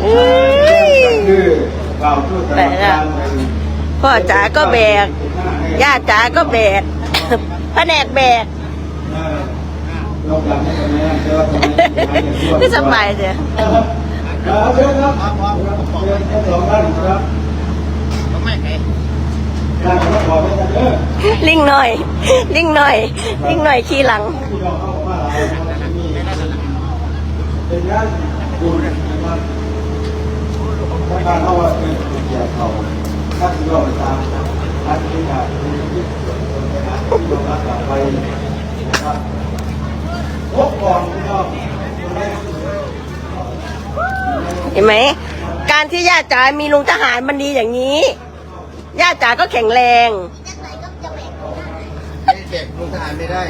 เอ้ยคือเก่พ่อจ๋าก็แบก ย่าจ๋าก็แบกแผนกแบกไม่สบายเจ้าลิงหน่อย ลิงหน่อย ลิงหน่อยขี่หลัง ที่เราเข้ามาหลายคนที่นี่เป็นงานบุญนะครับถ้าการเข้าว่าเป็นเกียรติเขาถ้าที่เราไปตามท่านที่งานที่เรารักษาไปนะครับพบก่อนที่เราเห็นไหม การที่ย่าจ๋ามีลุงทหารมันดีอย่างนี้ ย่าจ๋าก็แข็งแรงเด็กลงทหารไม่ได้